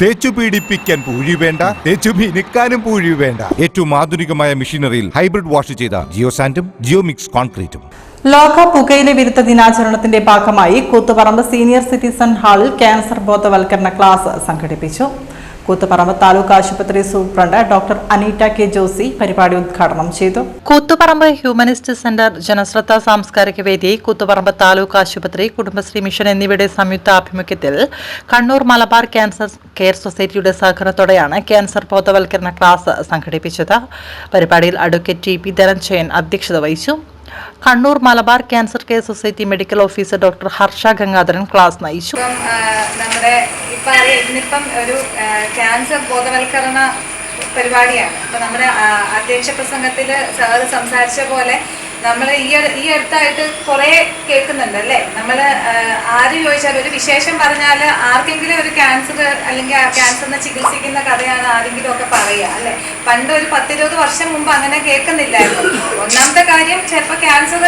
തേച്ചു പീഡിപ്പിക്കാൻ പൂഴി വേണ്ട തേച്ചു മിനുക്കാനും പൂഴി വേണ്ട. ഏറ്റവും ആധുനികമായ മെഷീനറിയിൽ ഹൈബ്രിഡ് വാഷ് ചെയ്ത ജിയോ സാൻഡും ജിയോ മിക്സ് കോൺക്രീറ്റും. ലോക പുകയില വിരുദ്ധ ദിനാചരണത്തിന്റെ ഭാഗമായി കൂത്തുപറമ്പ് സീനിയർ സിറ്റിസൺ ഹാളിൽ ക്യാൻസർ ബോധവൽക്കരണ ക്ലാസ് സംഘടിപ്പിച്ചു. കൂത്തുപറമ്പ് താലൂക്ക് ആശുപത്രി superintendent doctor Aneeta K Josy പരിപാടി ഉദ്ഘാടനം ചെയ്തു. കൂത്തുപറമ്പ് ഹ്യൂമനിസ്റ്റ് സെന്റർ ജനശ്രദ്ധ സാംസ്കാരിക വേദി കൂത്തുപറമ്പ് താലൂക്ക് ആശുപത്രി കുടുംബശ്രീ മിഷൻ എന്നിവയുടെ സംയുക്ത ആഭിമുഖ്യത്തിൽ കണ്ണൂർ മലബാർ ക്യാൻസർ കെയർ സൊസൈറ്റിയുടെ സഹകരണത്തോടെയാണ് ക്യാൻസർ ബോധവൽക്കരണ ക്ലാസ് സംഘടിപ്പിച്ചത്. പരിപാടിയിൽ അഡ്വക്കേറ്റ് ടി പി ധനഞ്ജയൻ അധ്യക്ഷത വഹിച്ചു. Kannur Malabar cancer care society medical officer doctor Harsha Gangadharan class നയിച്ചു. നമ്മുടെ ഇപ്പം ഇന്നിപ്പം ഒരു ക്യാൻസർ ബോധവൽക്കരണ പരിപാടിയാണ്. അപ്പം നമ്മുടെ അധ്യക്ഷ പ്രസംഗത്തിൽ സാറ് സംസാരിച്ച പോലെ നമ്മൾ ഈ ഈ അടുത്തായിട്ട് കുറേ കേൾക്കുന്നുണ്ട് അല്ലേ? നമ്മൾ ആര് ചോദിച്ചാലും ഒരു വിശേഷം പറഞ്ഞാൽ ആർക്കെങ്കിലും ഒരു ക്യാൻസർ അല്ലെങ്കിൽ ആ ക്യാൻസറിനെ ചികിത്സിക്കുന്ന കഥയാണ് ആരെങ്കിലും ഒക്കെ പറയുക അല്ലേ? പണ്ട് ഒരു പത്തിരുപത് വർഷം മുമ്പ് അങ്ങനെ കേൾക്കുന്നില്ലായിരുന്നു. ഒന്നാമത്തെ കാര്യം ചിലപ്പോൾ ക്യാൻസർ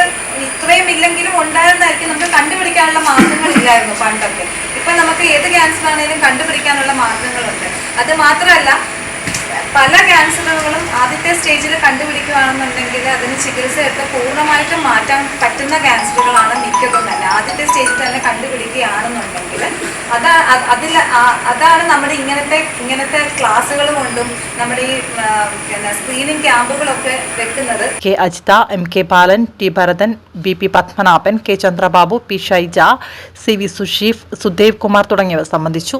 ഇത്രയും ഇല്ലെങ്കിലും ഉണ്ടായിരുന്നായിരിക്കും നമുക്ക് കണ്ടുപിടിക്കാനുള്ള മാർഗങ്ങളില്ലായിരുന്നു പണ്ടൊക്കെ. ഇപ്പം നമുക്ക് ഏത് ക്യാൻസർ ആണെങ്കിലും കണ്ടുപിടിക്കാനുള്ള മാർഗങ്ങളുണ്ട്. അത് മാത്രമല്ല പല ക്യാൻസറുകളും ആദ്യത്തെ സ്റ്റേജിൽ കണ്ടുപിടിക്കുകയാണെന്നുണ്ടെങ്കിൽ അതിന് ചികിത്സയൊക്കെ പൂർണമായിട്ടും മാറ്റാൻ പറ്റുന്ന ക്യാൻസറുകളാണ് മിക്കതും തന്നെ ആദ്യത്തെ സ്റ്റേജിൽ തന്നെ കണ്ടുപിടിക്കുകയാണെന്നുണ്ടെങ്കിൽ അതാ അതിൽ അതാണ് നമ്മുടെ ഇങ്ങനത്തെ ഇങ്ങനത്തെ ക്ലാസ്സുകൾ കൊണ്ടും നമ്മുടെ ഈ പിന്നെ സ്ക്രീനിങ് ക്യാമ്പുകളൊക്കെ വെക്കുന്നത്. K Ajitha M K Balan T Bharathan B P Padmanabhan K Chandrababu P Shaija C V Susheef Sudev Kumar തുടങ്ങിയവർ സംബന്ധിച്ചു.